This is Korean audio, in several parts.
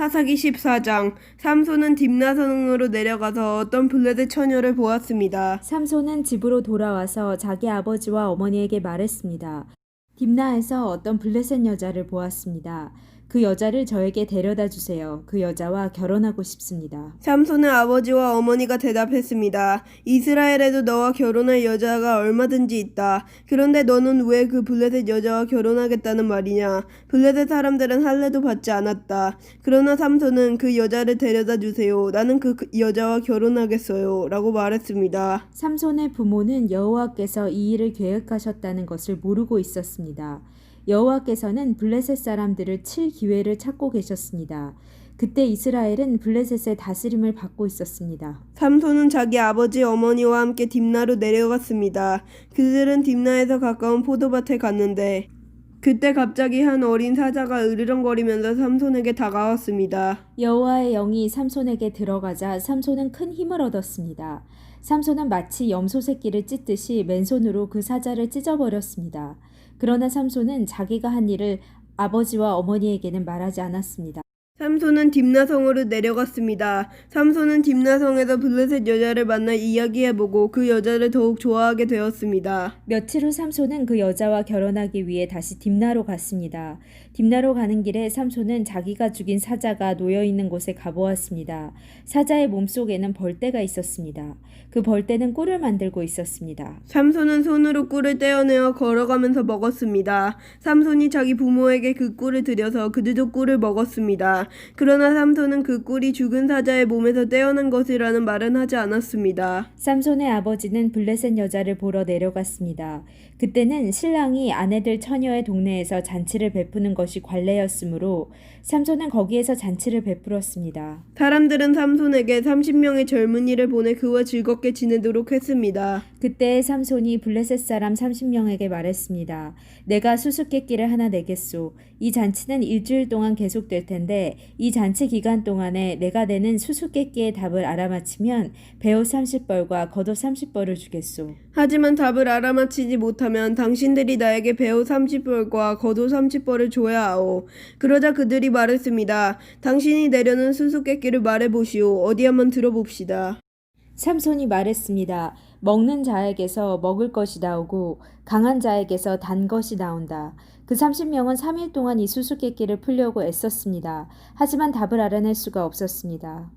사사기 14장 삼손은 딥나성으로 내려가서 어떤 블레셋 처녀를 보았습니다. 삼손은 집으로 돌아와서 자기 아버지와 어머니에게 말했습니다. 딥나에서 어떤 블레셋 여자를 보았습니다. 그 여자를 저에게 데려다 주세요. 그 여자와 결혼하고 싶습니다. 삼손의 아버지와 어머니가 대답했습니다. 이스라엘에도 너와 결혼할 여자가 얼마든지 있다. 그런데 너는 왜 그 블레셋 여자와 결혼하겠다는 말이냐? 블레셋 사람들은 할례도 받지 않았다. 그러나 삼손은 그 여자를 데려다 주세요. 나는 그 여자와 결혼하겠어요. 라고 말했습니다. 삼손의 부모는 여호와께서 이 일을 계획하셨다는 것을 모르고 있었습니다. 여호와께서는 블레셋 사람들을 칠 기회를 찾고 계셨습니다. 그때 이스라엘은 블레셋의 다스림을 받고 있었습니다. 삼손은 자기 아버지 어머니와 함께 딥나로 내려갔습니다. 그들은 딥나에서 가까운 포도밭에 갔는데 그때 갑자기 한 어린 사자가 으르렁거리면서 삼손에게 다가왔습니다. 여호와의 영이 삼손에게 들어가자 삼손은 큰 힘을 얻었습니다. 삼손은 마치 염소 새끼를 찢듯이 맨손으로 그 사자를 찢어버렸습니다. 그러나 삼손은 자기가 한 일을 아버지와 어머니에게는 말하지 않았습니다. 삼손은 딥나성으로 내려갔습니다. 삼손은 딥나성에서 블레셋 여자를 만나 이야기해보고 그 여자를 더욱 좋아하게 되었습니다. 며칠 후 삼손은 그 여자와 결혼하기 위해 다시 딥나로 갔습니다. 딥나로 가는 길에 삼손은 자기가 죽인 사자가 놓여 있는 곳에 가보았습니다. 사자의 몸속에는 벌떼가 있었습니다. 그 벌떼는 꿀을 만들고 있었습니다. 삼손은 손으로 꿀을 떼어내어 걸어가면서 먹었습니다. 삼손이 자기 부모에게 그 꿀을 들여서 그들도 꿀을 먹었습니다. 그러나 삼손은 그 꿀이 죽은 사자의 몸에서 떼어난 것이라는 말은 하지 않았습니다. 삼손의 아버지는 블레셋 여자를 보러 내려갔습니다. 그때는 신랑이 아내들 처녀의 동네에서 잔치를 베푸는 것이 관례였으므로 삼손은 거기에서 잔치를 베풀었습니다. 사람들은 삼손에게 30명의 젊은이를 보내 그와 즐겁게 지내도록 했습니다. 그때 삼손이 블레셋 사람 30명에게 말했습니다. 내가 수수께끼를 하나 내겠소. 이 잔치는 일주일 동안 계속될 텐데 이 잔치 기간 동안에 내가 내는 수수께끼의 답을 알아맞히면 배옷 30벌과 겉옷 30벌을 주겠소. 하지만 답을 알아맞히지 못하면 당신들이 나에게 배우 30벌과 겉옷 30벌을 줘야 하오. 그러자 그들이 말했습니다. 당신이 내려는 수수께끼를 말해보시오. 어디 한번 들어봅시다. 삼손이 말했습니다. 먹는 자에게서 먹을 것이 나오고 강한 자에게서 단 것이 나온다. 그 30명은 3일 동안 이 수수께끼를 풀려고 애썼습니다. 하지만 답을 알아낼 수가 없었습니다.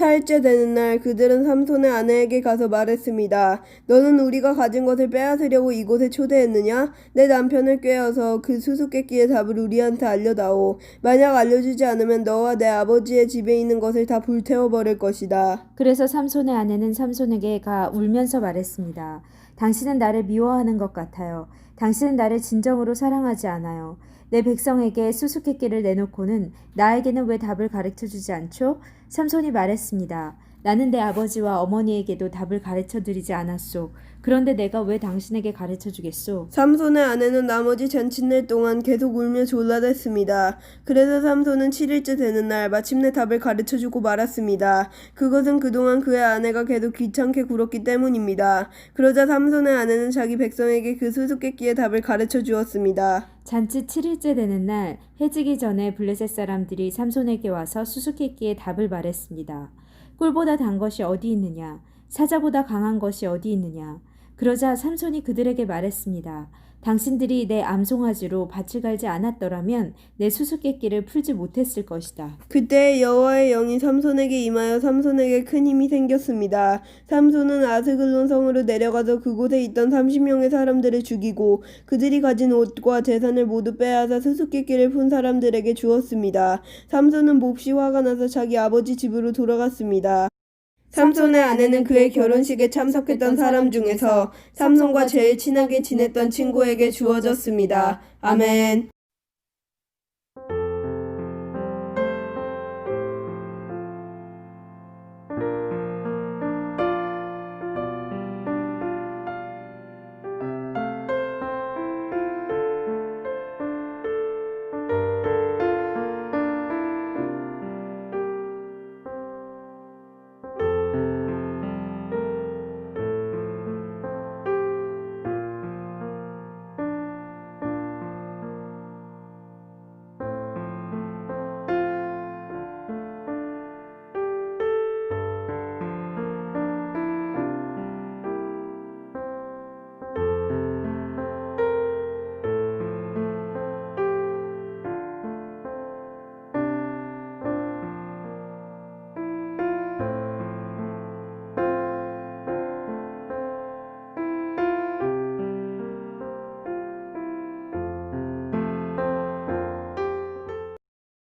사일째 되는 날 그들은 삼손의 아내에게 가서 말했습니다. 너는 우리가 가진 것을 빼앗으려고 이곳에 초대했느냐? 내 남편을 꾀어서 그 수수께끼의 답을 우리한테 알려다오. 만약 알려주지 않으면 너와 내 아버지의 집에 있는 것을 다 불태워버릴 것이다. 그래서 삼손의 아내는 삼손에게 가 울면서 말했습니다. 당신은 나를 미워하는 것 같아요. 당신은 나를 진정으로 사랑하지 않아요. 내 백성에게 수수께끼를 내놓고는 나에게는 왜 답을 가르쳐 주지 않죠? 삼손이 말했습니다. 나는 내 아버지와 어머니에게도 답을 가르쳐 드리지 않았소. 그런데 내가 왜 당신에게 가르쳐 주겠소? 삼손의 아내는 나머지 잔칫날 동안 계속 울며 졸라댔습니다. 그래서 삼손은 7일째 되는 날 마침내 답을 가르쳐 주고 말았습니다. 그것은 그동안 그의 아내가 계속 귀찮게 굴었기 때문입니다. 그러자 삼손의 아내는 자기 백성에게 그 수수께끼의 답을 가르쳐 주었습니다. 잔치 7일째 되는 날 해지기 전에 블레셋 사람들이 삼손에게 와서 수수께끼의 답을 말했습니다. 꿀보다 단 것이 어디 있느냐? 사자보다 강한 것이 어디 있느냐? 그러자 삼손이 그들에게 말했습니다. 당신들이 내 암송아지로 밭을 갈지 않았더라면 내 수수께끼를 풀지 못했을 것이다. 그때 여호와의 영이 삼손에게 임하여 삼손에게 큰 힘이 생겼습니다. 삼손은 아스글론 성으로 내려가서 그곳에 있던 30명의 사람들을 죽이고 그들이 가진 옷과 재산을 모두 빼앗아 수수께끼를 푼 사람들에게 주었습니다. 삼손은 몹시 화가 나서 자기 아버지 집으로 돌아갔습니다. 삼손의 아내는 그의 결혼식에 참석했던 사람 중에서 삼손과 제일 친하게 지냈던 친구에게 주어졌습니다. 아멘.